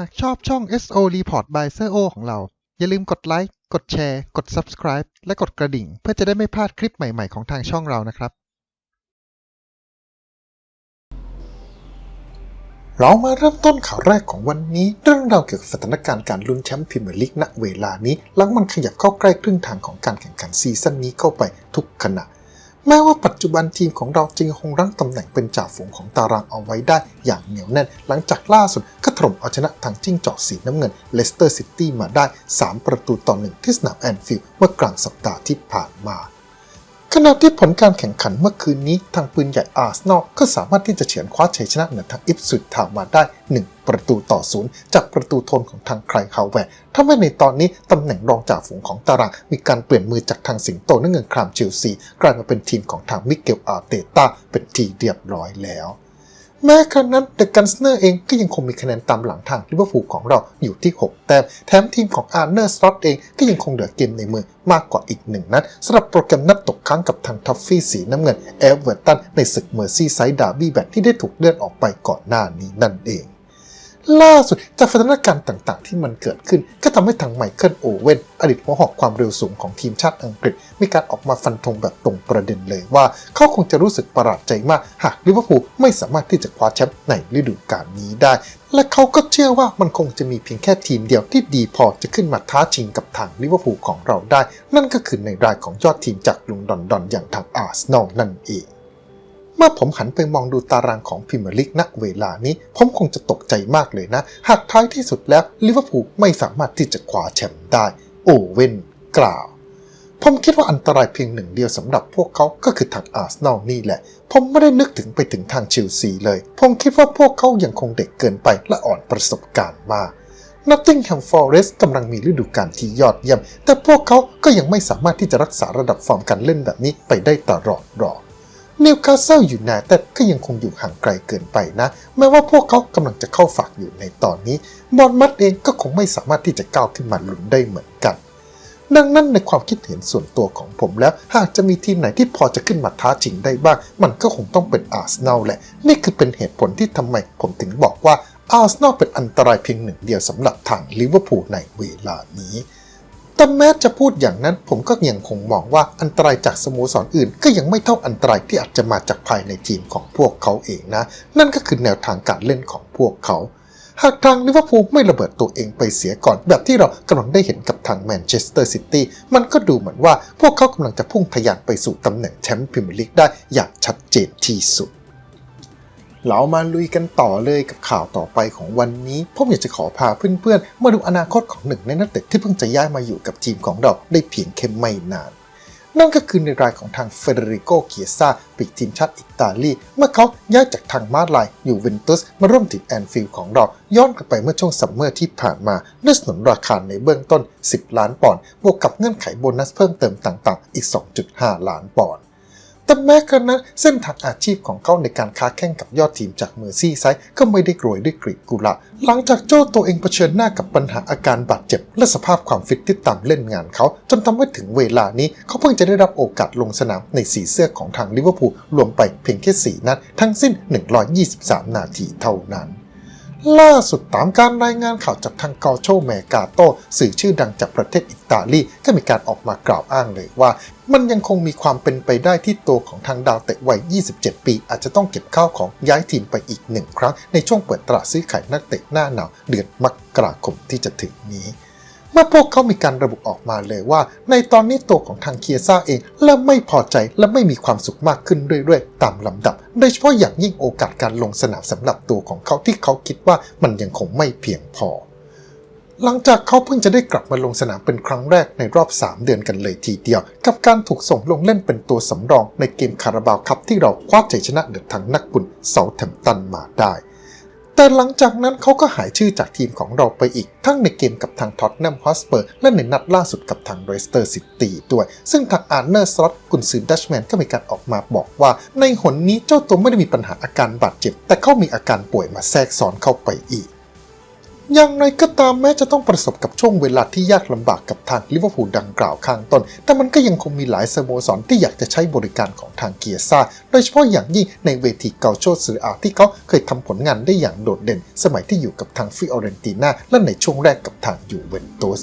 หากชอบช่อง SO Report by s โ o ของเรา อย่าลืมกดไลค์ กดแชร์ กด Subscribe และกดกระดิ่ง เพื่อจะได้ไม่พลาดคลิปใหม่ ๆ ของทางช่องเรานะครับ เรามาเริ่มต้นข่าวแรกของวันนี้ เรื่องราวเกี่ยวกับสถานการณ์การลุ้นแชมป์พรีเมียร์ลีกณเวลานี้ หลังมันขยับเข้าใกล้ครึ่งทางของการแข่งขันซีซั่นนี้เข้าไปทุกขณะแม้ว่าปัจจุบันทีมของเราจึงคงรั้งตำแหน่งเป็นจ่าฝูงของตารางเอาไว้ได้อย่างเหนียวแน่น หลังจากล่าสุด ถล่มเอาชนะทางจิ้งจอกสีน้ำเงินเลสเตอร์ซิตี้มาได้ 3 ประตูต่อหนึ่งที่สนามแอนฟิลด์เมื่อกลางสัปดาห์ที่ผ่านมาขณะที่ผลการแข่งขันเมื่อคืนนี้ทางปืนใหญ่อาร์เซนอลก็สามารถที่จะเฉือนคว้าชัยชนะเหนือทางอิฟสุดทาวมาได้ 1 ประตูต่อศูนย์จากประตูโทนของทางไคลฮาวแวร์ทำให้ในตอนนี้ตำแหน่งรองจ่าฝูงของตาราง มีการเปลี่ยนมือจากทางสิงโตน้ำเงินครามเชลซี กลายมาเป็นทีมของทางมิเกลอาร์เตต้าเป็นทีเรียบร้อยแล้ว แม้ครั้นั้นเดอะกันสเนอร์เองก็ยังคงมีคะแนนตามหลังทางลิเวอร์พูลของเราอยู่ที่ 6 แต้ม แถมทีมของอาร์เนอร์สล็อตเองก็ยังคงเหลือเกมในมือมากกว่าอีกหนึ่งนัดสำหรับโปรแกรมนัดตกค้างกับทางทัฟฟี่สีน้ำเงินเอเวอร์ตันในศึกเมอร์ซี่ไซด์ดาร์บี้แบทที่ได้ถูกเลื่อนออกไปก่อนหน้านี้นั่นเอง ล่าสุดจากสถานการณ์ต่างๆ ที่มันเกิดขึ้น ก็ทำให้ทางไมเคิลโอเว่นอดีตหัวหอกความเร็วสูงของทีมชาติอังกฤษ มีการออกมาฟันธงแบบตรงประเด็นเลยว่า เขาคงจะรู้สึกประหลาดใจมาก หากลิเวอร์พูลไม่สามารถที่จะคว้าแชมป์ในฤดูกาลนี้ได้ และเขาก็เชื่อว่ามันคงจะมีเพียงแค่ทีมเดียวที่ดีพอจะขึ้นมาท้าชิงกับทางลิเวอร์พูลของเราได้ นั่นก็คือในรายของยอดทีมจากลุงดอนดอนอย่างทางอาร์เซนอลนั่นเอง เมื่อผมหันไปมองดูตารางของพรีเมียร์ลีกณเวลานี้ ผมคงจะตกใจมากเลยนะ หากท้ายที่สุดแล้วลิเวอร์พูลไม่สามารถที่จะคว้าแชมป์ได้ โอเว่นกล่าว ผมคิดว่าอันตรายเพียงหนึ่งเดียวสำหรับพวกเขาก็คือทางอาร์เซนอลนี่แหละ ผมไม่ได้นึกถึงไปถึงทางเชลซีเลย ผมคิดว่าพวกเขายังคงเด็กเกินไปและอ่อนประสบการณ์มาก Nottingham Forest กำลังมีฤดูกาลที่ยอดเยี่ยม แต่พวกเขาก็ยังไม่สามารถที่จะรักษาระดับฟอร์มการเล่นแบบนี้ไปได้ตลอดหรอก นิวคาสเซิลอยู่นาแต่ก็ยังคงอยู่ห่างไกลเกินไปนะ แม้ว่าพวกเขากำลังจะเข้าฝากอยู่ในตอนนี้บอลมัดเองก็คงไม่สามารถที่จะก้าวขึ้นมาลุ้นได้เหมือนกัน ดังนั้นในความคิดเห็นส่วนตัวของผมแล้ว หากจะมีทีมไหนที่พอจะขึ้นมาท้าชิงได้บ้าง มันก็คงต้องเป็นอาร์เซนอลแหละ นี่คือเป็นเหตุผลที่ทำไมผมถึงบอกว่าอาร์เซนอลเป็นอันตรายเพียงหนึ่งเดียวสำหรับทางลิเวอร์พูลในเวลานี้ แต่แม้จะพูดอย่างนั้นผมก็ยังคงมองว่าอันตรายจากสโมสรออื่น ก็ยังไม่เท่าอันตรายที่อาจจะมาจากภายในทีมของพวกเขาเองนะ นั่นก็คือแนวทางการเล่นของพวกเขา หากทางลิเวอร์พูลไม่ระเบิดตัวเองไปเสียก่อน แบบที่เรากำลังได้เห็นกับทางแมนเชสเตอร์ซิตี้มันก็ดูเหมือนว่าพวกเขากำลังจะพุ่งทะยานไปสู่ตำแหน่งแชมป์พรีเมียร์ลีกได้อย่างชัดเจนที่สุด เรามาลุยกันต่อเลยกับข่าวต่อไปของวันนี้ ผมอยากจะขอพาเพื่อนๆมาดูอนาคตของหนึ่งในนักเตะที่เพิ่งจะย้ายมาอยู่กับทีมของเราได้เพียงแค่ไม่นาน นั่นก็คือในรายของทางเฟเดริโกเคียซาปีกทีมชาติอิตาลี เมื่อเขาย้ายจากทางมาดไลน์ยูเวนตุสมาร่วมทีมแอนฟิลด์ของเรา ย้อนกลับไปเมื่อช่วงซัมเมอร์ที่ผ่านมาด้วยสนนราคาในเบื้องต้น 10 ล้านปอนด์บวกกับเงื่อนไขโบนัสเพิ่มเติมต่างๆ อีก 2.5 ล้านปอนด์ แต่แม้กระนั้นเส้นทางอาชีพของเขาในการค้าแข่งกับยอดทีมจากเมอร์ซี่ไซด์ก็ไม่ได้โรยด้วยกลีบกุหลาบหลังจากโจ้ตัวเองเผชิญหน้ากับปัญหาอาการบาดเจ็บ และสภาพความฟิตที่ต่ำเล่นงานเขา จนทำให้ถึงเวลานี้เขาเพิ่งจะได้รับโอกาสลงสนามในสีเสื้อของทางลิเวอร์พูลรวมไปเพียงแค่4นัดทั้งสิ้น 123 นาทีเท่านั้น ล่าสุดตามการรายงานข่าวจากทางกอโชเมกาโต สื่อชื่อดังจากประเทศอิตาลีก็มีการออกมากล่าวอ้างเลยว่า มันยังคงมีความเป็นไปได้ที่ตัวของทางดาวเตะวัย 27 ปี อาจจะต้องเก็บข้าวของย้ายทีมไปอีกหนึ่งครั้ง ในช่วงเปิดตลาดซื้อขายนักเตะหน้าหนาวเดือนมกราคมที่จะถึงนี้ มื่อพวกเขามีการระบุออกมาเลยว่า ในตอนนี้ตัวของทางเคียซ่าเองเริ่มไม่พอใจและไม่มีความสุขมากขึ้นเรื่อยๆ ตามลำดับ โดยเฉพาะอย่างยิ่งโอกาสการลงสนามสำหรับตัวของเขาที่เขาคิดว่ามันยังคงไม่เพียงพอ หลังจากเขาเพิ่งจะได้กลับมาลงสนามเป็นครั้งแรกในรอบ 3 เดือนกันเลยทีเดียว กับการถูกส่งลงเล่นเป็นตัวสำรองในเกมคาราบาวคัพที่เราคว้าชัยชนะเหนือทางนักบุญเซาแธมตันมาได้ แต่หลังจากนั้นเขาก็หายชื่อจากทีมของเราไปอีก ทั้งในเกมกับทางท็อตแนมฮอสเปอร์และในนัดล่าสุดกับทางเรสเตอร์ซิตี้ด้วย ซึ่งทางอาร์เนอร์สล็อตกุนซือดัชแมนก็มีการออกมาบอกว่า ในหนนี้เจ้าตัวไม่ได้มีปัญหาอาการบาดเจ็บ แต่เขามีอาการป่วยมาแทรกซ้อนเข้าไปอีก อย่างไรก็ตามแม้จะต้องประสบกับช่วงเวลาที่ยากลำบากกับทางลิเวอร์พูลดังกล่าวข้างต้น แต่มันก็ยังคงมีหลายสโมสรที่อยากจะใช้บริการของทางเกียร์ซ่าโดยเฉพาะอย่างยิ่งในเวทีเกาโชซืออาที่เขาเคยทำผลงานได้อย่างโดดเด่น สมัยที่อยู่กับทางฟิออเรนติน่าและในช่วงแรกกับทางยูเวนตุส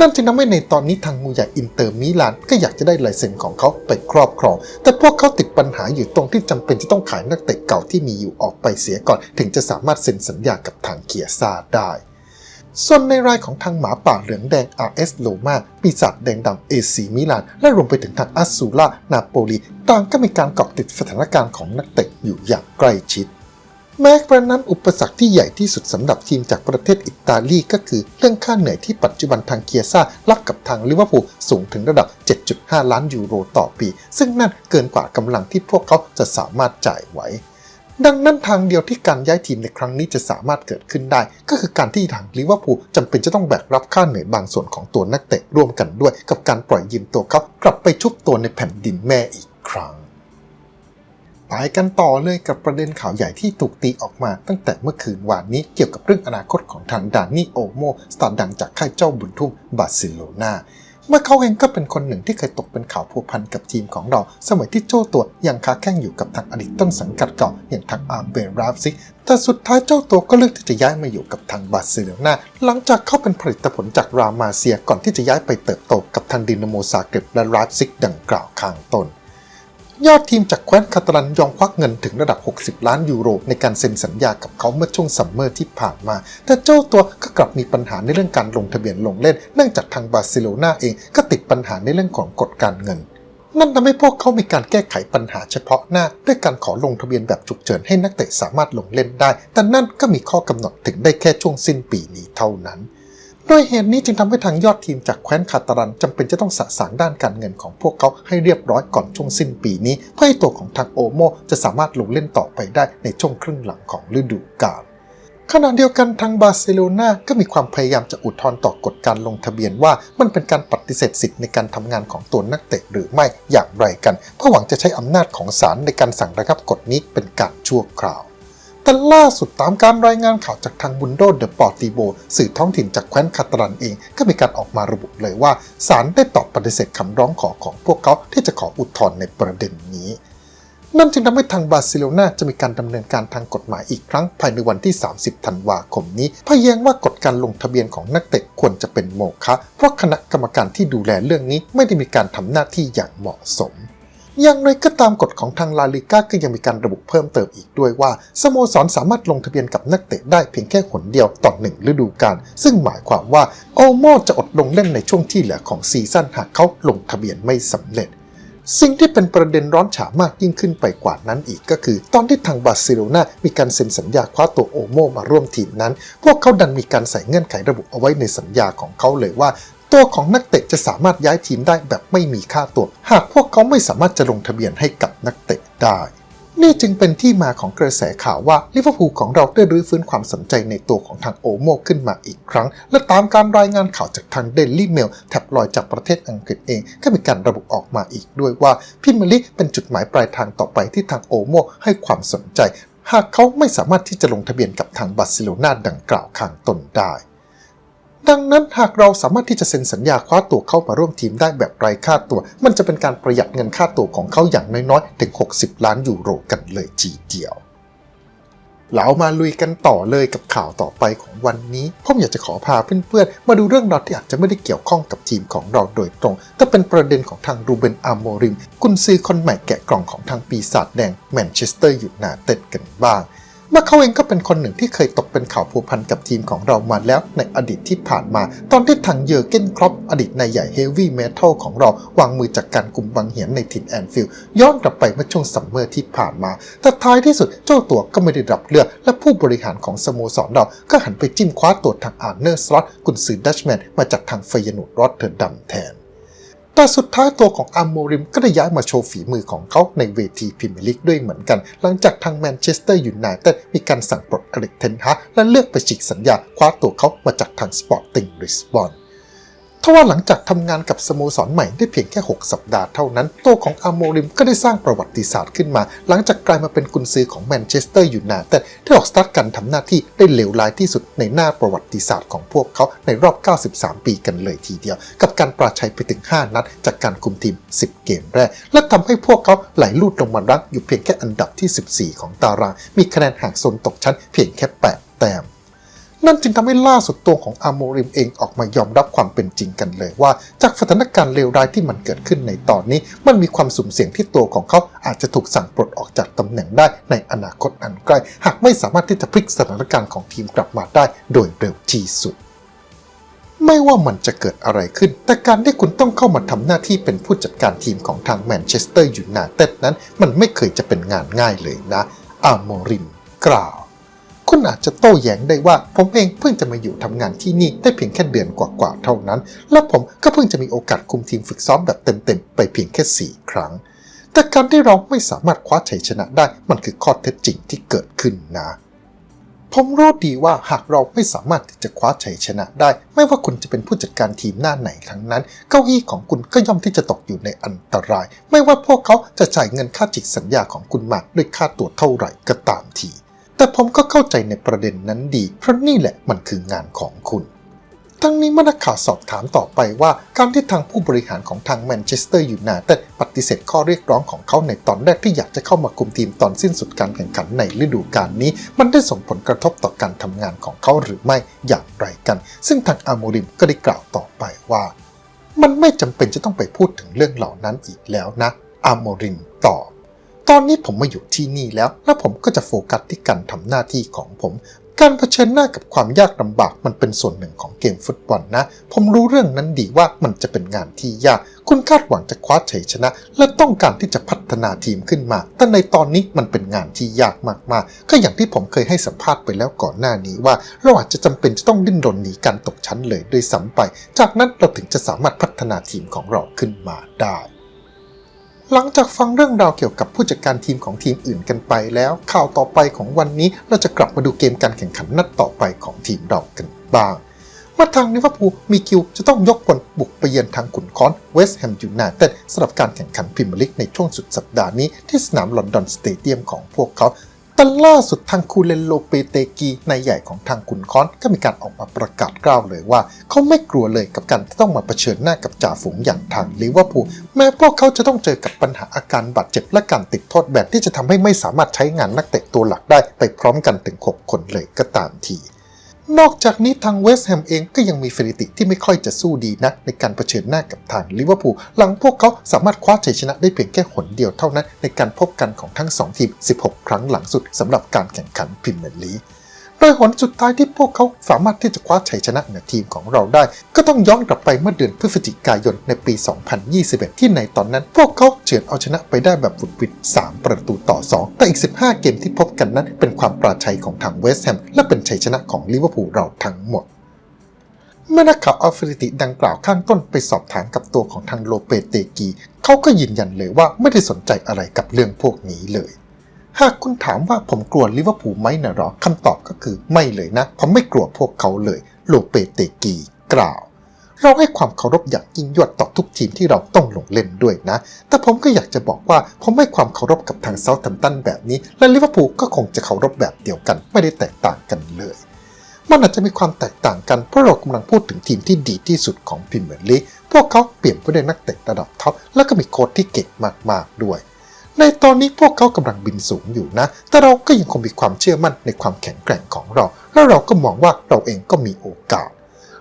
นั่นจึงทำให้ในตอนนี้ทางงูใหญ่อินเตอร์มิลานก็อยากจะได้ลายเซ็นของเขาไปครอบครอง แต่พวกเขาติดปัญหาอยู่ตรงที่จำเป็นจะต้องขายนักเตะเก่าที่มีอยู่ออกไปเสียก่อน ถึงจะสามารถเซ็นสัญญากับทางเกียร์ซาได้ ส่วนในรายของทางหมาป่าเหลืองแดง RS โลมาปีศาจแดงดำ AC มิลาน และรวมไปถึงทางอัสซูล่านาโปลีต่างก็มีการเกาะติดสถานการณ์ของนักเตะอยู่อย่างใกล้ชิด แม้กระนั้นอุปสรรคที่ใหญ่ที่สุดสำหรับทีมจากประเทศอิตาลีก็คือเรื่องค่าเหนื่อยที่ปัจจุบันทางเกียซ่ารับกับทางลิเวอร์พูลสูงถึงระดับ 7.5 ล้านยูโรต่อปี ซึ่งนั่นเกินกว่ากำลังที่พวกเขาจะสามารถจ่ายไหวดังนั้นทางเดียวที่การย้ายทีมในครั้งนี้จะสามารถเกิดขึ้นได้ ก็คือการที่ทางลิเวอร์พูลจำเป็นจะต้องแบกรับค่าเหนื่อยบางส่วนของตัวนักเตะร่วมกันด้วย กับการปล่อยยืมตัวเขากลับไปชุบตัวในแผ่นดินแม่อีกครั้ง ไปกันต่อเลยกับประเด็นข่าวใหญ่ที่ถูกตีออกมา ตั้งแต่เมื่อคืนวานนี้เกี่ยวกับเรื่องอนาคตของทางดานี่โอโมสตาร์ดังจากค่ายเจ้าบุญทุ่มบาร์เซโลนาเมื่อเขาเองก็เป็นคนหนึ่งที่เคยตกเป็นข่าวพัวพันกับทีมของเรา สมัยที่โจ้ตัวยังค้าแข่งอยู่กับทางอดีตต้นสังกัดเก่าอย่างทางอาร์เบราฟซิกแต่สุดท้ายเจ้าตัวก็เลือกที่จะย้ายมาอยู่กับทางบาร์เซโลนาหลังจากเขาเป็นผลิตผลจากรามาเซียก่อนที่จะย้ายไปเติบโตกับทางดินาโมซาเกร็บและราฟซิกดังกล่าวข้างต้น ยอดทีมจากแคว้นคาตาลันยอมควักเงินถึงระดับ 60 ล้านยูโร ในการเซ็นสัญญากับเขาเมื่อช่วงซัมเมอร์ที่ผ่านมา แต่เจ้าตัวก็กลับมีปัญหาในเรื่องการลงทะเบียนลงเล่น เนื่องจากทางบาร์เซโลนาเองก็ติดปัญหาในเรื่องของกฎการเงิน นั่นทำให้พวกเขามีการแก้ไขปัญหาเฉพาะหน้า ด้วยการขอลงทะเบียนแบบฉุกเฉินให้นักเตะสามารถลงเล่นได้ แต่นั่นก็มีข้อกำหนดถึงได้แค่ช่วงสิ้นปีนี้เท่านั้น ด้วยเหตุนี้จึงทำให้ทางยอดทีมจากแคว้นคาตาลันจำเป็นจะต้องสะสางด้านการเงินของพวกเขาให้เรียบร้อยก่อนช่วงสิ้นปีนี้ เพื่อให้ตัวของทางโอโมจะสามารถลงเล่นต่อไปได้ในช่วงครึ่งหลังของฤดูกาลขณะเดียวกันทางบาร์เซโลนาก็มีความพยายามจะอุทธรณ์ต่อกฎการลงทะเบียนว่ามันเป็นการปฏิเสธสิทธิ์ในการทำงานของตัวนักเตะหรือไม่อย่างไรกัน เพื่อหวังจะใช้อำนาจของศาลในการสั่งระงับกฎนี้เป็นการชั่วคราว แต่ล่าสุดตามการรายงานข่าวจากทางบุนโดเดอปอร์ติโบสื่อท้องถิ่นจากแคว้นคาตาลันเองก็มีการออกมาระบุเลยว่าศาลได้ตอบปฏิเสธคำร้องขอของพวกเขาที่จะขออุทธรณ์ในประเด็นนี้ นั่นจึงทำให้ทางบาร์เซโลนาจะมีการดำเนินการทางกฎหมายอีกครั้งภายในวันที่ 30 ธันวาคมนี้เพื่อแย้งว่ากฎการลงทะเบียนของนักเตะควรจะเป็นโมฆะเพราะคณะกรรมการที่ดูแลเรื่องนี้ไม่ได้มีการทำหน้าที่อย่างเหมาะสม อย่างไรก็ตามกฎของทางลาลิก้าก็ยังมีการระบุเพิ่มเติมอีกด้วยว่าสโมสรสามารถลงทะเบียนกับนักเตะได้เพียงแค่หนเดียวต่อหนึ่งฤดูกาลซึ่งหมายความว่าโอโมจะอดลงเล่นในช่วงที่เหลือของซีซั่นหากเขาลงทะเบียนไม่สำเร็จ สิ่งที่เป็นประเด็นร้อนฉามากยิ่งขึ้นไปกว่านั้นอีกก็คือ ตอนที่ทางบาร์เซโลนามีการเซ็นสัญญาคว้าตัวโอโมมาร่วมทีมนั้น พวกเขาดันมีการใส่เงื่อนไขระบุเอาไว้ในสัญญาของเขาเลยว่า ตัวของนักเตะจะสามารถย้ายทีมได้แบบไม่มีค่าตัว หากพวกเขาไม่สามารถจะลงทะเบียนให้กับนักเตะได้ นี่จึงเป็นที่มาของกระแสข่าวว่าลิเวอร์พูลของเราได้รื้อฟื้นความสนใจในตัวของทางโอโมขึ้นมาอีกครั้ง และตามการรายงานข่าวจากทางเดลี่เมลแท็บลอยจากประเทศอังกฤษเอง ก็มีการระบุออกมาอีกด้วยว่าพิมลิเป็นจุดหมายปลายทางต่อไปที่ทางโอโมให้ความสนใจ หากเขาไม่สามารถที่จะลงทะเบียนกับทางบาร์เซโลนาดังกล่าวข้างต้นได้ ดังนั้นหากเราสามารถที่จะเซ็นสัญญาคว้าตัวเข้ามาร่วมทีมได้แบบไร้ค่าตัว มันจะเป็นการประหยัดเงินค่าตัวของเขาอย่างน้อยๆถึง 60 ล้านยูโรกันเลยทีเดียวเรามาลุยกันต่อเลยกับข่าวต่อไปของวันนี้ ผมอยากจะขอพาเพื่อนๆ มาดูเรื่องราวที่อาจจะไม่ได้เกี่ยวข้องกับทีมของเราโดยตรง แต่เป็นประเด็นของทางรูเบนอาร์โมริม กุนซือคนใหม่แกะกล่องของทางปีศาจแดงแมนเชสเตอร์ยูไนเต็ดกันบ้าง เมื่อเขาเองก็เป็นคนหนึ่งที่เคยตกเป็นข่าวผูกพันกับทีมของเรามาแล้วในอดีตที่ผ่านมา ตอนที่ทางเยอร์เกนครอปอดีตนายใหญ่เฮฟวี่เมทัลของเราวางมือจากการกลุ่มบังเหียนในถิ่นแอนฟิลด์ย้อนกลับไปเมื่อช่วงซัมเมอร์ที่ผ่านมา แต่ท้ายที่สุดเจ้าตัวก็ไม่ได้รับเลือก และผู้บริหารของสโมสรเราก็หันไปจิ้มคว้าตัวทางอาร์เนอร์สล็อตกุนซือดัชแมนมาจากทางเฟยนูดรอตเทอร์ดัมแทน แต่สุดท้ายตัวของอัมโมริมก็ได้ย้ายมาโชว์ฝีมือของเขาในเวทีพรีเมียร์ลีกด้วยเหมือนกัน หลังจากทางแมนเชสเตอร์ยูไนเต็ดมีการสั่งปลดอเล็กเทนฮาและเลือกไปฉีกสัญญาคว้าตัวเขามาจากทางสปอร์ติ้งริสบอน ทว่าหลังจากทำงานกับสโมสรใหม่ได้เพียงแค่ 6 สัปดาห์เท่านั้น ตัวของอาโมริมก็ได้สร้างประวัติศาสตร์ขึ้นมา หลังจากกลายมาเป็นกุนซือของแมนเชสเตอร์ยูไนเต็ดที่ออกสตาร์ทการทำหน้าที่ได้เลวร้ายที่สุดในหน้าประวัติศาสตร์ของพวกเขาในรอบ 93 ปีกันเลยทีเดียว กับการปราชัยไปถึง 5 นัด จากการคุมทีม 10 เกมแรก และทำให้พวกเขาไหลลูดลงมารั้งอยู่เพียงแค่อันดับที่ 14 ของตาราง มีคะแนนห่างโซนตกชั้นเพียงแค่ 8 แต้ม นั่นจึงทำให้ล่าสุดตัวของอาโมริมเองออกมายอมรับความเป็นจริงกันเลยว่า จากสถานการณ์เลวร้ายที่มันเกิดขึ้นในตอนนี้ มันมีความสุ่มเสี่ยงที่ตัวของเขาอาจจะถูกสั่งปลดออกจากตำแหน่งได้ในอนาคตอันใกล้ หากไม่สามารถที่จะพลิกสถานการณ์ของทีมกลับมาได้โดยเร็วที่สุดไม่ว่ามันจะเกิดอะไรขึ้น แต่การที่คุณต้องเข้ามาทำหน้าที่เป็นผู้จัดการทีมของทางแมนเชสเตอร์ยูไนเต็ดนั้น มันไม่เคยจะเป็นงานง่ายเลยนะ อาโมริมกล่าว คุณอาจจะโต้แย้งได้ว่า ผมเองเพิ่งจะมาอยู่ทำงานที่นี่ได้เพียงแค่เดือนกว่าๆเท่านั้น และผมก็เพิ่งจะมีโอกาสคุมทีมฝึกซ้อมแบบเต็มๆไปเพียงแค่ 4 ครั้ง แต่การที่เราไม่สามารถคว้าชัยชนะได้ มันคือข้อเท็จจริงที่เกิดขึ้นนะผมรู้ดีว่าหากเราไม่สามารถที่จะคว้าชัยชนะได้ ไม่ว่าคุณจะเป็นผู้จัดการทีมหน้าไหนทั้งนั้น เก้าอี้ของคุณก็ย่อมที่จะตกอยู่ในอันตราย ไม่ว่าพวกเขาจะจ่ายเงินค่าจิกสัญญาของคุณมาด้วยค่าตัวเท่าไหร่ก็ตามที แต่ผมก็เข้าใจในประเด็นนั้นดี เพราะนี่แหละมันคืองานของคุณ ทั้งนี้เมื่อนักข่าวสอบถามต่อไปว่าการที่ทางผู้บริหารของทางแมนเชสเตอร์ยูไนเต็ดปฏิเสธข้อเรียกร้องของเขาในตอนแรกที่อยากจะเข้ามาคุมทีมตอนสิ้นสุดการแข่งขันในฤดูกาลนี้ มันได้ส่งผลกระทบต่อการทำงานของเขาหรือไม่อย่างไรกัน ซึ่งทางอาโมริมก็ได้กล่าวต่อไปว่า มันไม่จำเป็นจะต้องไปพูดถึงเรื่องเหล่านั้นอีกแล้วนะอาโมริมตอบ ตอนนี้ผมมาอยู่ที่นี่แล้ว และผมก็จะโฟกัสที่การทำหน้าที่ของผม การเผชิญหน้ากับความยากลำบากมันเป็นส่วนหนึ่งของเกมฟุตบอลนะ ผมรู้เรื่องนั้นดีว่ามันจะเป็นงานที่ยาก คุณคาดหวังจะคว้าชัยชนะ และต้องการที่จะพัฒนาทีมขึ้นมา แต่ในตอนนี้มันเป็นงานที่ยากมากๆ ก็อย่างที่ผมเคยให้สัมภาษณ์ไปแล้วก่อนหน้านี้ว่า เราอาจจะจำเป็นจะต้องดิ้นรนหนีการตกชั้นเลยด้วยซ้ำไป จากนั้นเราถึงจะสามารถพัฒนาทีมของเราขึ้นมาได้ หลังจากฟังเรื่องราวเกี่ยวกับผู้จัดการทีมของทีมอื่นกันไปแล้ว ข่าวต่อไปของวันนี้เราจะกลับมาดูเกมการแข่งขันนัดต่อไปของทีมเรากันบ้างว่าทางลิเวอร์พูลมีคิวจะต้องยกพลบุกไปเยือนทางขุนค้อนเวสต์แฮมยูไนเต็ดสำหรับการแข่งขันพรีเมียร์ลีกในช่วงสุดสัปดาห์นี้ที่สนามลอนดอนสเตเดียมของพวกเขา แต่ล่าสุดทางคูเลนโลเปเตกีนายใหญ่ของทางขุนค้อนก็มีการออกมาประกาศกล้าวเลยว่า เขาไม่กลัวเลยกับการที่ต้องมาเผชิญหน้ากับจ่าฝูงอย่างทางลิเวอร์พูลแม้พวกเขาจะต้องเจอกับปัญหาอาการบาดเจ็บและการติดโทษแบบที่จะทำให้ไม่สามารถใช้งานนักเตะตัวหลักได้ไปพร้อมกันถึง 6 คนเลยก็ตามที นอกจากนี้ทางเวสต์แฮมเองก็ยังมีสถิติที่ไม่ค่อยจะสู้ดีนักในการเผชิญหน้ากับทางลิเวอร์พูลหลังพวกเขาสามารถคว้าชัยชนะได้เพียงแค่หนเดียวเท่านั้นในการพบกันของทั้ง 2 ทีม 16 ครั้งหลังสุดสำหรับการแข่งขันพรีเมียร์ลีก โดยหนสุดท้ายที่พวกเขาสามารถที่จะคว้าชัยชนะเหนือทีมของเราได้ ก็ต้องย้อนกลับไปเมื่อเดือนพฤศจิกายนในปี 2021 ที่ในตอนนั้น พวกเขาเฉือนเอาชนะไปได้แบบบุดวิด3 ประตูต่อ 2 แต่อีก 15 เกมที่พบกันนั้น เป็นความปราชัยของทางเวสต์แฮมและเป็นชัยชนะของลิเวอร์พูลเราทั้งหมดเมื่อนักข่าวอาสถิติดังกล่าวข้างต้นไปสอบถามกับตัวของทางโลเปเตกี เขาก็ยืนยันเลยว่าไม่ได้สนใจอะไรกับเรื่องพวกนี้เลย หากคุณถามว่าผมกลัวลิเวอร์พูลไหมนะหรอคำตอบก็คือไม่เลยนะ ผมไม่กลัวพวกเขาเลยโลเปเตกีกล่าว เราให้ความเคารพอย่างยิ่งยวดต่อทุกทีมที่เราต้องลงเล่นด้วยนะ แต่ผมก็อยากจะบอกว่าผมให้ความเคารพกับทางเซาท์แฮมป์ตันแบบนี้ และลิเวอร์พูลก็คงจะเคารพแบบเดียวกัน ไม่ได้แตกต่างกันเลยมันอาจจะมีความแตกต่างกันเพราะเรากำลังพูดถึงทีมที่ดีที่สุดของพรีเมียร์ลีกพวกเขาเปลี่ยนไปด้วยนักเตะระดับท็อปและก็มีโค้ชที่เก่งมากๆด้วย ในตอนนี้พวกเขากำลังบินสูงอยู่นะ แต่เราก็ยังคงมีความเชื่อมั่นในความแข็งแกร่งของเรา และเราก็มองว่าเราเองก็มีโอกาส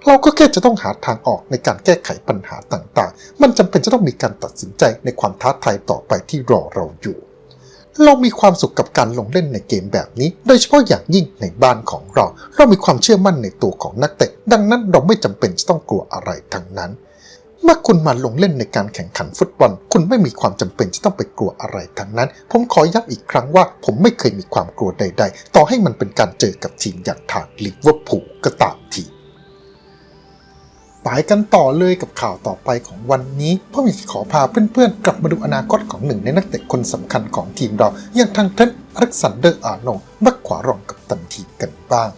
เราก็แค่จะต้องหาทางออกในการแก้ไขปัญหาต่างๆ มันจำเป็นจะต้องมีการตัดสินใจในความท้าทายต่อไปที่รอเราอยู่ เรามีความสุขกับการลงเล่นในเกมแบบนี้ โดยเฉพาะอย่างยิ่งในบ้านของเรา เรามีความเชื่อมั่นในตัวของนักเตะ ดังนั้นเราไม่จำเป็นจะต้องกลัวอะไรทั้งนั้น เมื่อคุณมาลงเล่นในการแข่งขันฟุตบอล คุณไม่มีความจำเป็นจะต้องไปกลัวอะไรทั้งนั้น ผมขอย้ำอีกครั้งว่า ผมไม่เคยมีความกลัวใด ๆ ต่อให้มันเป็นการเจอกับทีมอย่างทางลิเวอร์พูลก็ตามทีไปกันต่อเลยกับข่าวต่อไปของวันนี้พราะมีขอพาเพื่อนๆ กลับมาดูอนาคตของหนึ่งในนักเตะคนสำคัญของทีมเรา อย่างทางเทนอเล็กซานเดอร์อาร์โนแบ็กขวารองกับตันทีมกันบ้าง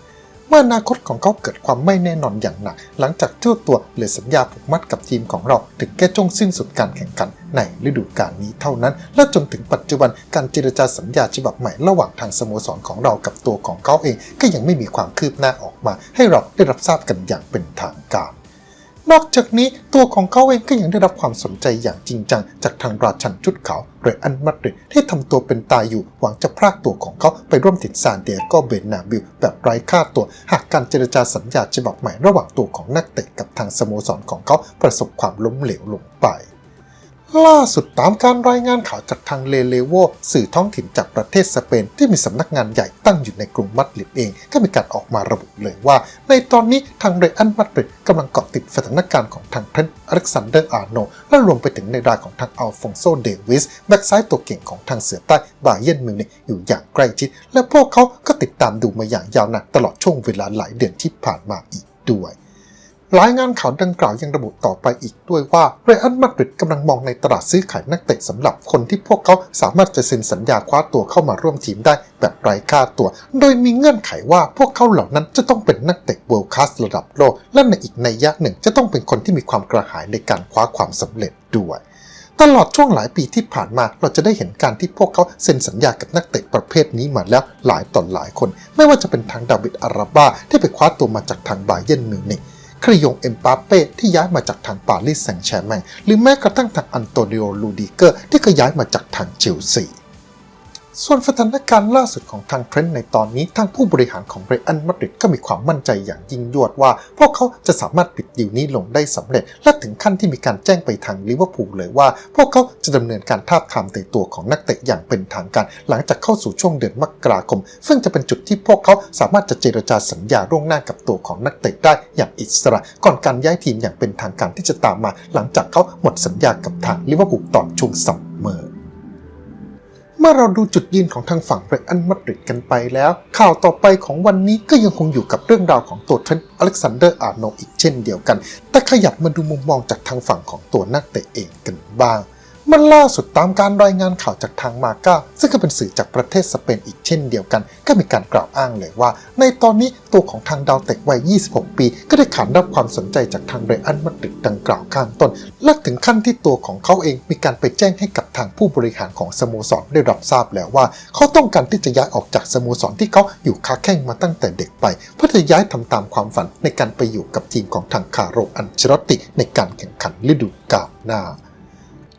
เมื่ออนาคตของเขาเกิดความไม่แน่นอนอย่างหนัก หลังจากเจ้าตัวเหลือสัญญาผูกมัดกับทีมของเรา ถึงแก้จงสิ้นสุดการแข่งขันในฤดูกาลนี้เท่านั้น และจนถึงปัจจุบันการเจรจาสัญญาฉบับใหม่ระหว่างทางสโมสรของเรากับตัวของเขาเอง ก็ยังไม่มีความคืบหน้าออกมา ให้เราได้รับทราบกันอย่างเป็นทางการ นอกจากนี้ตัวของเขาเองก็ยังได้รับความสนใจอย่างจริงจัง จากทางราชันชุดขาวเรอันมาดริดที่ทำตัวเป็นตายอยู่หวังจะพรากตัวของเขาไปร่วมติดซานเดียโกเบนาบิลแบบไร้ค่าตัว หากการเจรจาสัญญาฉบับใหม่ระหว่างตัวของนักเตะกับทางสโมสรของเขาประสบความล้มเหลวลงไป ล่าสุดตามการรายงานข่าวจากทางเลเลโวสื่อท้องถิ่นจากประเทศสเปน ที่มีสำนักงานใหญ่ตั้งอยู่ในกรุงมัดริดเองก็มีการออกมาระบุเลยว่า ในตอนนี้ทางเรอันมัดริดกำลังเกาะติดสถานการณ์ของทางเทรนต์อเล็กซานเดอร์อาร์โนและรวมไปถึงในรายของทางอัลฟองโซเดวิสแบ็กซ้ายตัวเก่งของทางเสือใต้บาเยนมิวนิกอยู่อย่างใกล้ชิด และพวกเขาก็ติดตามดูมาอย่างยาวนานตลอดช่วงเวลาหลายเดือนที่ผ่านมาอีกด้วย รายงานข่าวดังกล่าวยังระบุต่อไปอีกด้วยว่าเรอัลมาดริดกำลังมองในตลาดซื้อขายนักเตะสำหรับคนที่พวกเขาสามารถจะเซ็นสัญญาคว้าตัวเข้ามาร่วมทีมได้แบบไร้ค่าตัว โดยมีเงื่อนไขว่าพวกเขาเหล่านั้นจะต้องเป็นนักเตะเวิลด์คลาสระดับโลก และในอีกในัยะหนึ่งจะต้องเป็นคนที่มีความกระหายในการคว้าความสำเร็จด้วยตลอดช่วงหลายปีที่ผ่านมาเราจะได้เห็นการที่พวกเขาเซ็นสัญญากับนักเตะประเภทนี้มาแล้วหลายต่อหลายคน ไม่ว่าจะเป็นทางดาวิดอาราบ้าที่ไปคว้าตัวมาจากทางบาเยนมิวนิก คริยงเอ็มปาเป้ที่ย้ายมาจากทางปารีสแซงต์แชร์แมงหรือแม้กระทั่งทางอันโตนิโอลูดิเกอร์ที่ก็ย้ายมาจากทางเชลซี ส่วนสถานการณ์ล่าสุดของทางเทรนต์ในตอนนี้ทางผู้บริหารของเรอันมาดริดก็มีความมั่นใจอย่างยิ่งยวดว่า พวกเขาจะสามารถปิดดีลนี้ลงได้สำเร็จ และถึงขั้นที่มีการแจ้งไปทางลิเวอร์พูลเลยว่า พวกเขาจะดำเนินการทาบทามในตัวของนักเตะอย่างเป็นทางการ หลังจากเข้าสู่ช่วงเดือนมกราคม ซึ่งจะเป็นจุดที่พวกเขาสามารถจะเจรจาสัญญาล่วงหน้ากับตัวของนักเตะได้อย่างอิสระ ก่อนการย้ายทีมอย่างเป็นทางการที่จะตามมา หลังจากเขาหมดสัญญากับทางลิเวอร์พูลตอนช่วงซัมเมอร์ มื่อเราดูจุดยืนของทางฝั่งเรอันมาดริดกันไปแล้ว ข่าวต่อไปของวันนี้ก็ยังคงอยู่กับเรื่องราวของตัวเทรนต์อเล็กซานเดอร์อาร์โนอีกเช่นเดียวกัน แต่ขยับมาดูมุมมองจากทางฝั่งของตัวนักเตะเองกันบ้าง มันล่าสุดตามการรายงานข่าวจากทางมาก้า ซึ่งก็เป็นสื่อจากประเทศสเปนอีกเช่นเดียวกัน ก็มีการกล่าวอ้างเลยว่า ในตอนนี้ตัวของทางดาวเตะวัย 26 ปี ก็ได้ขานรับความสนใจจากทางเรอันมาดริดดังกล่าวข้างต้น และถึงขั้นที่ตัวของเขาเองมีการไปแจ้งให้กับทางผู้บริหารของสโมสรได้รับทราบแล้วว่า เขาต้องการที่จะย้ายออกจากสโมสรที่เขาอยู่ค้าแข่งมาตั้งแต่เด็กไปเพื่อจะย้ายทำตามความฝันในการไปอยู่กับทีมของทางคาโรอันเชลติในการแข่งขันฤดูกาลหน้า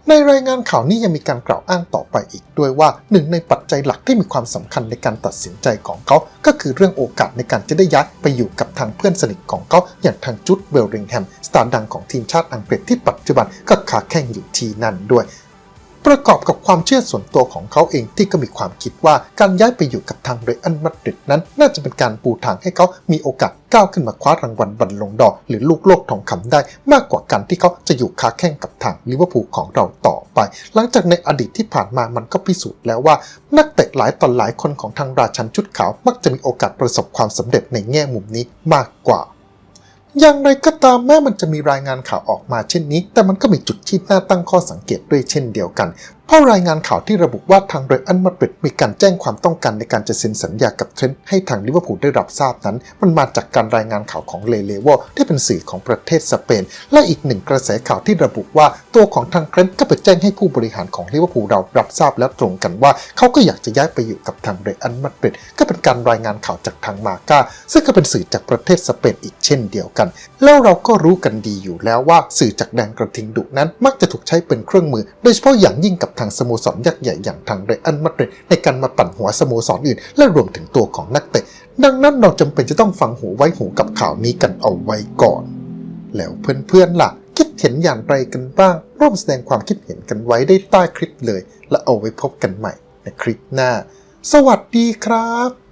ในรายงานข่าวนี้ยังมีการกล่าวอ้างต่อไปอีกด้วยว่าหนึ่งในปัจจัยหลักที่มีความสำคัญในการตัดสินใจของเขา ก็คือเรื่องโอกาสในการจะได้ย้ายไปอยู่กับทางเพื่อนสนิทของเขา อย่างทางจุดเวลริงแฮมสตาร์ดังของทีมชาติอังกฤษที่ปัจจุบันก็ขาแข่งอยู่ที่นั่นด้วย ประกอบกับความเชื่อส่วนตัวของเขาเองที่ก็มีความคิดว่าการย้ายไปอยู่กับทางเรอัลมาดริดนั้น น่าจะเป็นการปูทางให้เขามีโอกาสก้าวขึ้นมาคว้ารางวัลบัลลงดอหรือลูกโลกทองคำได้ มากกว่าการที่เขาจะอยู่ค้าแข่งกับทางลิเวอร์พูลของเราต่อไป หลังจากในอดีตที่ผ่านมามันก็พิสูจน์แล้วว่า นักเตะหลายต่อหลายคนของทางราชันชุดขาว มักจะมีโอกาสประสบความสำเร็จในแง่มุมนี้มากกว่า อย่างไรก็ตามแม้มันจะมีรายงานข่าวออกมาเช่นนี้ แต่มันก็มีจุดที่น่าตั้งข้อสังเกตด้วยเช่นเดียวกันเพราะรายงานข่าวที่ระบุว่าทางเรอันมาดริดมีการแจ้งความต้องการในการจะเซ็นสัญญากับเทรนต์ให้ทางลิเวอร์พูลได้รับทราบนั้น มันมาจากการรายงานข่าวของเลเลโวที่เป็นสื่อของประเทศสเปน และอีกหนึ่งกระแสข่าวที่ระบุว่าตัวของทางเทรนต์ก็ไปแจ้งให้ผู้บริหารของลิเวอร์พูลเรารับทราบแล้วตรงกันว่า เขาก็อยากจะย้ายไปอยู่กับทางเรอันมาดริดก็เป็นการรายงานข่าวจากทางมาก้าซึ่งก็เป็นสื่อจากประเทศสเปนอีกเช่นเดียวกัน แล้วเราก็รู้กันดีอยู่แล้วว่าสื่อจากแดนกระทิงดุนั้นมักจะถูกใช้เป็นเครื่องมือ โดยเฉพาะอย่างยิ่งกับทางสโมสรยักษ์ใหญ่อย่างทางเรอันมาดริดในการมาปั่นหัวสโมสรอื่น และรวมถึงตัวของนักเตะ ดังนั้นเราจำเป็นจะต้องฟังหูไว้หูกับข่าวนี้กันเอาไว้ก่อน แล้วเพื่อนๆล่ะ คิดเห็นอย่างไรกันบ้าง ร่วมแสดงความคิดเห็นกันไว้ได้ใต้คลิปเลย และเอาไว้พบกันใหม่ในคลิปหน้า สวัสดีครับ